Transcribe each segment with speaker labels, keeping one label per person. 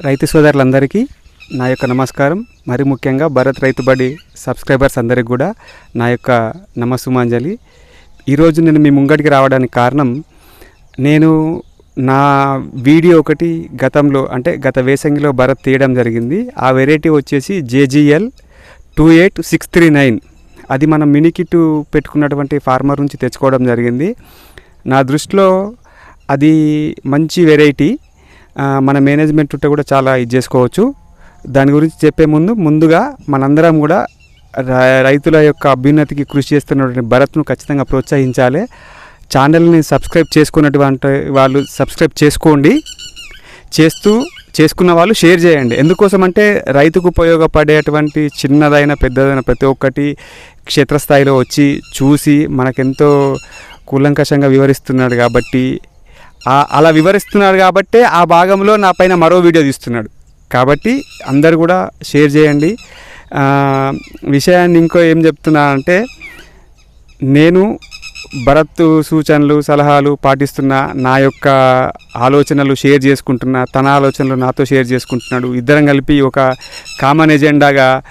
Speaker 1: రైతు సోదరులందరికీ నా యొక్క నమస్కారం. మరి ముఖ్యంగా భరత్ రైతుబడి సబ్స్క్రైబర్స్ అందరికి కూడా నా యొక్క నమస్సుమాంజలి. ఈరోజు నేను మీ ముంగడికి రావడానికి కారణం నేను నా వీడియో ఒకటి గతంలో అంటే గత వేసంగిలో భరత్ తీయడం జరిగింది. ఆ వెరైటీ వచ్చేసి JGL two eight six three nine. అది మనం మినీకిట్ పెట్టుకున్నటువంటి ఫార్మర్ నుంచి తెచ్చుకోవడం జరిగింది. నా దృష్టిలో అది మంచి వెరైటీ. మన మేనేజ్మెంట్ ఉంటే కూడా చాలా ఇది చేసుకోవచ్చు. దాని గురించి చెప్పే ముందు ముందుగా మనందరం కూడా రైతుల యొక్క అభ్యున్నతికి కృషి చేస్తున్నటువంటి భరత్ను ఖచ్చితంగా ప్రోత్సహించాలి. ఛానల్ని సబ్స్క్రైబ్ చేసుకున్నటువంటి వాళ్ళు సబ్స్క్రైబ్ చేసుకోండి. చేస్తూ చేసుకున్న వాళ్ళు షేర్ చేయండి. ఎందుకోసం అంటే రైతుకు ఉపయోగపడేటువంటి చిన్నదైన పెద్దదైన ప్రతి ఒక్కటి క్షేత్రస్థాయిలో వచ్చి చూసి మనకెంతో కూలంకషంగా వివరిస్తున్నాడు కాబట్టి అలా వివరిస్తున్నాడు కాబట్టే ఆ భాగంలో నా పైన మరో వీడియో తీస్తున్నాడు. కాబట్టి అందరు కూడా షేర్ చేయండి. విషయాన్ని ఇంకో ఏం చెప్తున్నా అంటే నేను భరత్ సూచనలు సలహాలు పాటిస్తున్న నా యొక్క ఆలోచనలు షేర్ చేసుకుంటున్నా తన ఆలోచనలు నాతో షేర్ చేసుకుంటున్నాడు. ఇద్దరం కలిపి ఒక కామన్ ఎజెండాగా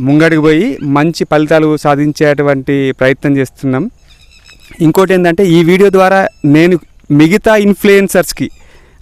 Speaker 1: ముంగడికి పోయి మంచి ఫలితాలు సాధించేటువంటి ప్రయత్నం చేస్తున్నాం. ఇంకోటి ఏంటంటే ఈ వీడియో ద్వారా నేను మిగతా ఇన్ఫ్లుయెన్సర్స్కి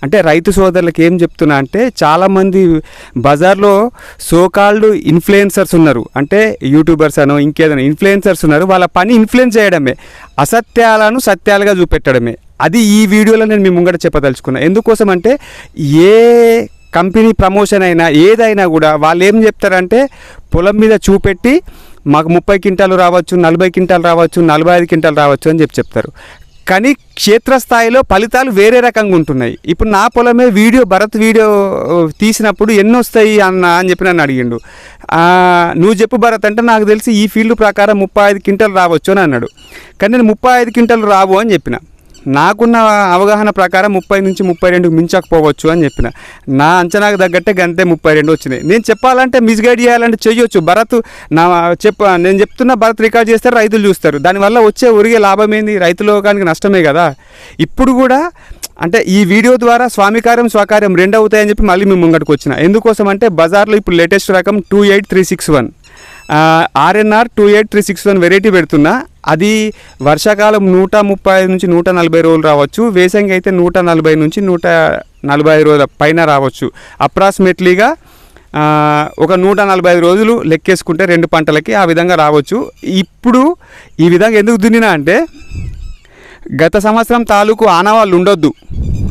Speaker 1: అంటే రైతు సోదరులకు ఏం చెప్తున్నా అంటే చాలామంది బజార్లో సోకాల్డ్ ఇన్ఫ్లుయెన్సర్స్ ఉన్నారు. అంటే యూట్యూబర్స్ అనో ఇంకేదైనా ఇన్ఫ్లుయెన్సర్స్ ఉన్నారు. వాళ్ళ పని ఇన్ఫ్లుయెన్స్ చేయడమే. అసత్యాలను సత్యాలుగా చూపెట్టడమే. అది ఈ వీడియోలో నేను మీ ముంగట చెప్పదలుచుకున్నా. ఎందుకోసం అంటే ఏ కంపెనీ ప్రమోషన్ అయినా ఏదైనా కూడా వాళ్ళు ఏం చెప్తారంటే పొలం మీద చూపెట్టి మాకు ముప్పై క్వింటాలు రావచ్చు నలభై క్వింటాలు రావచ్చు నలభై ఐదు క్వింటాలు రావచ్చు అని చెప్పి చెప్తారు. కానీ క్షేత్రస్థాయిలో ఫలితాలు వేరే రకంగా ఉంటున్నాయి. ఇప్పుడు నా పొలమే వీడియో భరత్ వీడియో తీసినప్పుడు ఎన్ని వస్తాయి అన్న అని చెప్పి నన్ను అడిగిండు. నువ్వు చెప్పు భరత్ అంటే నాకు తెలిసి ఈ ఫీల్డ్ ప్రకారం ముప్పై ఐదు క్వింటాలు రావచ్చు అని అన్నాడు. కానీ నేను ముప్పై ఐదు క్వింటాలు రావు అని చెప్పిన. నాకున్న అవగాహన ప్రకారం ముప్పై నుంచి ముప్పై రెండుకు మించకపోవచ్చు అని చెప్పిన. నా అంచనాకు తగ్గట్టే గంతే ముప్పై రెండు వచ్చినాయి. నేను చెప్పాలంటే మిస్గైడ్ చేయాలంటే చేయొచ్చు భరత్ నా చెప్ప నేను చెప్తున్న భరత్ రికార్డ్ చేస్తారు రైతులు చూస్తారు. దానివల్ల వచ్చే ఒరిగే లాభం ఏంది? రైతు లోకానికి నష్టమే కదా. ఇప్పుడు కూడా అంటే ఈ వీడియో ద్వారా స్వామికార్యం స్వకార్యం రెండు అవుతాయని చెప్పి మళ్ళీ మేము ముంగడికి వచ్చిన. ఎందుకోసం అంటే బజార్లో ఇప్పుడు లేటెస్ట్ రకం two eight three six one. RNR two eight three six one variety పెడుతున్నా. అది వర్షాకాలం నూట ముప్పై ఐదు నుంచి నూట నలభై రోజులు రావచ్చు వేసంగి అయితే నూట నలభై నుంచి నూట నలభై ఐదు రోజుల పైన రావచ్చు. అప్రాక్సిమేట్లీగా ఒక నూట నలభై ఐదు రోజులు లెక్కేసుకుంటే రెండు పంటలకి ఆ విధంగా రావచ్చు. ఇప్పుడు ఈ విధంగా ఎందుకు దున్నినా అంటే గత సంవత్సరం తాలూకు ఆనవాళ్ళు ఉండొద్దు.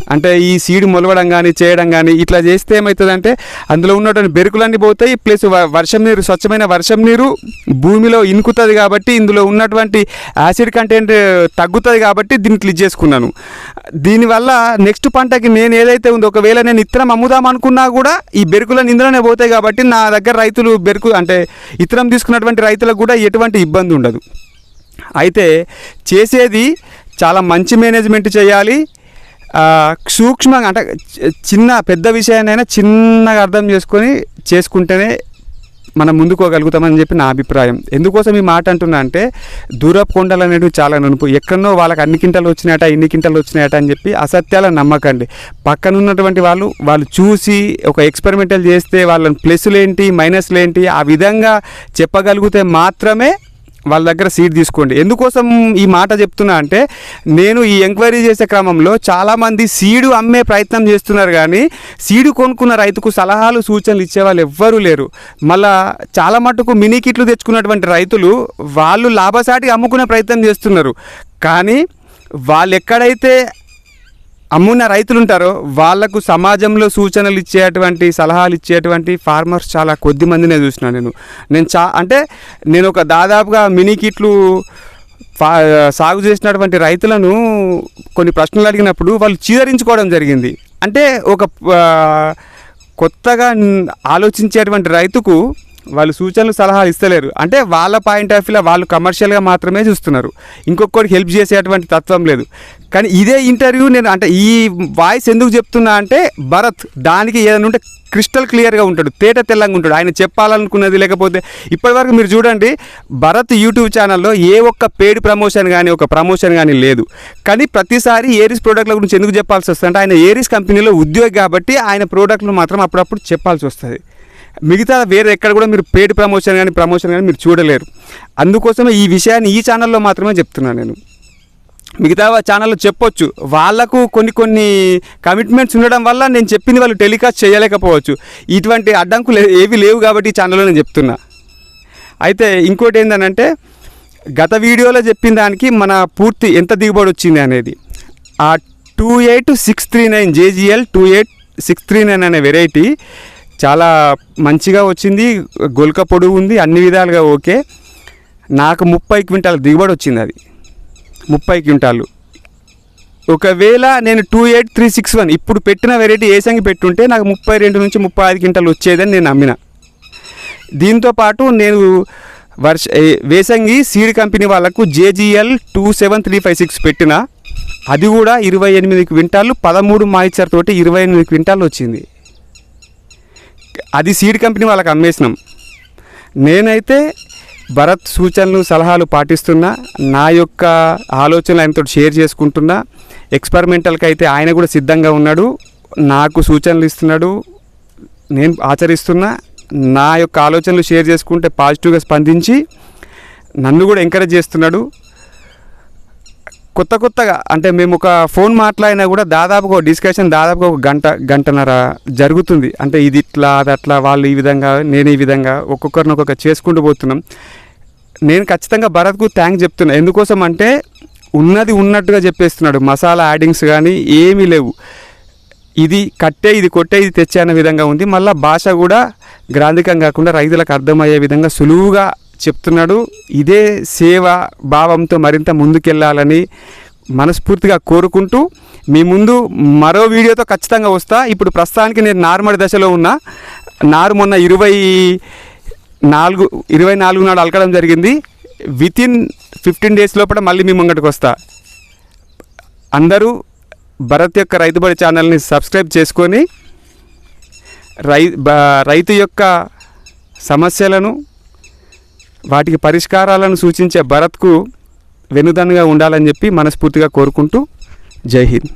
Speaker 1: అంటే ఈ సీడ్ మొలవడం కానీ చేయడం కానీ ఇట్లా చేస్తే ఏమవుతుందంటే అందులో ఉన్నటువంటి బెరుకులన్నీ పోతాయి ప్లస్ వ- వర్షం నీరు స్వచ్ఛమైన వర్షం నీరు భూమిలో ఇనుకుతుంది కాబట్టి ఇందులో ఉన్నటువంటి యాసిడ్ కంటెంట్ తగ్గుతుంది కాబట్టి దీన్ని క్లిక్ చేసుకున్నాను. దీనివల్ల నెక్స్ట్ పంటకి నేను ఏదైతే ఉందో ఒకవేళ నేను ఇత్తనం అమ్ముదాం అనుకున్నా కూడా ఈ బెరుకులను ఇందులోనే పోతాయి కాబట్టి నా దగ్గర రైతులు బెరుకు అంటే ఇత్తనం తీసుకున్నటువంటి రైతులకు కూడా ఎటువంటి ఇబ్బంది ఉండదు. అయితే చేసేది చాలా మంచి మేనేజ్మెంట్ చేయాలి సూక్ష్మంగా అంటే చిన్న పెద్ద విషయాన్నైనా చిన్నగా అర్థం చేసుకొని చేసుకుంటేనే మనం ముందుకోగలుగుతామని చెప్పి నా అభిప్రాయం. ఎందుకోసం ఈ మాట అంటున్నా అంటే దూరపు కొండలు అనేవి చాలా నునుపు. ఎక్కడనో వాళ్ళకి అన్ని కింటలు వచ్చినాయట ఇన్ని కింటలు వచ్చినాయట అని చెప్పి అసత్యాలను నమ్మకండి. పక్కన ఉన్నటువంటి వాళ్ళు వాళ్ళు చూసి ఒక ఎక్స్పెరిమెంటల్ చేస్తే వాళ్ళని ప్లస్లు ఏంటి మైనస్లు ఏంటి ఆ విధంగా చెప్పగలిగితే మాత్రమే వాళ్ళ దగ్గర సీట్ తీసుకోండి. ఎందుకోసం ఈ మాట చెప్తున్నా అంటే నేను ఈ ఎంక్వైరీ చేసే క్రమంలో చాలామంది సీడు అమ్మే ప్రయత్నం చేస్తున్నారు కానీ సీడు కొనుక్కున్న రైతుకు సలహాలు సూచనలు ఇచ్చే వాళ్ళు ఎవ్వరూ లేరు. మళ్ళా చాలా మటుకు మినీ కిట్లు తెచ్చుకున్నటువంటి రైతులు వాళ్ళు లాభసాటికి అమ్ముకునే ప్రయత్నం చేస్తున్నారు. కానీ వాళ్ళు ఎక్కడైతే అమ్మున్న రైతులు ఉంటారో వాళ్ళకు సమాజంలో సూచనలు ఇచ్చేటువంటి సలహాలు ఇచ్చేటువంటి ఫార్మర్స్ చాలా కొద్ది మందినే చూసిన నేను. నేను చా అంటే నేను ఒక దాదాపుగా మినీ కిట్లు సాగు చేసినటువంటి రైతులను కొన్ని ప్రశ్నలు అడిగినప్పుడు వాళ్ళు చీదరించుకోవడం జరిగింది. అంటే ఒక కొత్తగా ఆలోచించేటువంటి రైతుకు వాళ్ళు సూచనలు సలహాలు ఇస్తలేరు. అంటే వాళ్ళ పాయింట్ ఆఫ్ వ్యూలో వాళ్ళు కమర్షియల్గా మాత్రమే చూస్తున్నారు. ఇంకొకరికి హెల్ప్ చేసేటువంటి తత్వం లేదు. కానీ ఇదే ఇంటర్వ్యూ నేను అంటే ఈ వాయిస్ ఎందుకు చెప్తున్నా అంటే భరత్ దానికి ఏదైనా ఉంటే క్రిస్టల్ క్లియర్గా ఉంటాడు. తేట తెల్లంగా ఉంటాడు. ఆయన చెప్పాలనుకున్నది లేకపోతే ఇప్పటివరకు మీరు చూడండి భరత్ యూట్యూబ్ ఛానల్లో ఏ ఒక్క పేడ్ ప్రమోషన్ కానీ ఒక ప్రమోషన్ కానీ లేదు. కానీ ప్రతిసారి ఏరిస్ ప్రోడక్ట్ల గురించి ఎందుకు చెప్పాల్సి వస్తుంది అంటే ఆయన ఏరిస్ కంపెనీలో ఉద్యోగి కాబట్టి ఆయన ప్రోడక్ట్లు మాత్రం అప్పుడప్పుడు చెప్పాల్సి వస్తుంది. మిగతా వేరే ఎక్కడ కూడా మీరు పేడ్ ప్రమోషన్ కానీ ప్రమోషన్ కానీ మీరు చూడలేరు. అందుకోసమే ఈ విషయాన్ని ఈ ఛానల్లో మాత్రమే చెప్తున్నాను నేను. మిగతా ఛానల్లో చెప్పొచ్చు. వాళ్ళకు కొన్ని కొన్ని కమిట్మెంట్స్ ఉండడం వల్ల నేను చెప్పింది వాళ్ళు టెలికాస్ట్ చేయలేకపోవచ్చు. ఇటువంటి అడ్డంకులు ఏవి లేవు కాబట్టి ఈ ఛానల్లో నేను చెప్తున్నా. అయితే ఇంకోటి ఏంటంటే గత వీడియోలో చెప్పిన దానికి మన పూర్తి ఎంత దిగుబడి వచ్చింది అనేది. ఆ two eight six three nine JGL two eight six three nine అనే వెరైటీ చాలా మంచిగా వచ్చింది గొలక పొడుగు ఉంది అన్ని విధాలుగా ఓకే. నాకు ముప్పై క్వింటాల దిగుబడి వచ్చింది అది. ముప్పై క్వింటాలు. ఒకవేళ నేను two eight three six one ఇప్పుడు పెట్టిన వెరైటీ ఏసంగి పెట్టుంటే నాకు ముప్పై రెండు నుంచి ముప్పై ఐదు క్వింటాలు వచ్చేదని నేను నమ్మిన. దీంతో పాటు నేను వర్ష వేసంగి సీడ్ కంపెనీ వాళ్ళకు JGL two seven three five six పెట్టిన. అది కూడా ఇరవై ఎనిమిది క్వింటాలు పదమూడు మాయిచర్ తోటి ఇరవై ఎనిమిది క్వింటాలు వచ్చింది. అది సీడ్ కంపెనీ వాళ్ళకి అమ్మేసినాం. నేనైతే భరత్ సూచనలు సలహాలు పాటిస్తున్నా నా యొక్క ఆలోచనలు ఆయనతో షేర్ చేసుకుంటున్నా. ఎక్స్పెరిమెంటల్కి అయితే ఆయన కూడా సిద్ధంగా ఉన్నాడు. నాకు సూచనలు ఇస్తున్నాడు. నేను ఆచరిస్తున్నా. నా యొక్క ఆలోచనలు షేర్ చేసుకుంటే పాజిటివ్గా స్పందించి నన్ను కూడా ఎంకరేజ్ చేస్తున్నాడు. కొత్త కొత్తగా అంటే మేము ఒక ఫోన్ మాట్లాడినా కూడా దాదాపుగా ఒక డిస్కషన్ దాదాపుగా ఒక గంట గంటన్నర జరుగుతుంది. అంటే ఇది ఇట్లా అది అట్లా వాళ్ళు ఈ విధంగా నేను ఈ విధంగా ఒక్కొక్కరిని ఒక్కొక్క చేసుకుంటూ పోతున్నాం. నేను ఖచ్చితంగా భరత్కు థ్యాంక్స్ చెప్తున్నా. ఎందుకోసం అంటే ఉన్నది ఉన్నట్టుగా చెప్పేస్తున్నాడు. మసాలా యాడింగ్స్ కానీ ఏమీ లేవు. ఇది కట్టే ఇది కొట్టే ఇది తెచ్చే అనే విధంగా ఉంది. మళ్ళీ భాష కూడా గ్రాంధికం కాకుండా రైతులకు అర్థమయ్యే విధంగా సులువుగా చెప్తున్నాడు ఇదే సేవ భావంతో మరింత ముందుకెళ్ళాలని మనస్ఫూర్తిగా కోరుకుంటూ మీ ముందు మరో వీడియోతో ఖచ్చితంగా వస్తా. ఇప్పుడు ప్రస్తుతానికి నేను నార్మల్ దశలో ఉన్నా. నారు మొన్న ఇరవై నాలుగు ఇరవై నాలుగు నాడు అలకడం జరిగింది. వితిన్ ఫిఫ్టీన్ డేస్ లోపల మళ్ళీ మీ ముంగటికి వస్తా. అందరూ భరత్ యొక్క రైతుబడి ఛానల్ని సబ్స్క్రైబ్ చేసుకొని రై రైతు యొక్క సమస్యలను వాటికి పరిష్కారాలను సూచించే భరత్కు వెనుదన్నుగా ఉండాలని చెప్పి మనస్ఫూర్తిగా కోరుకుంటూ జై హింద్.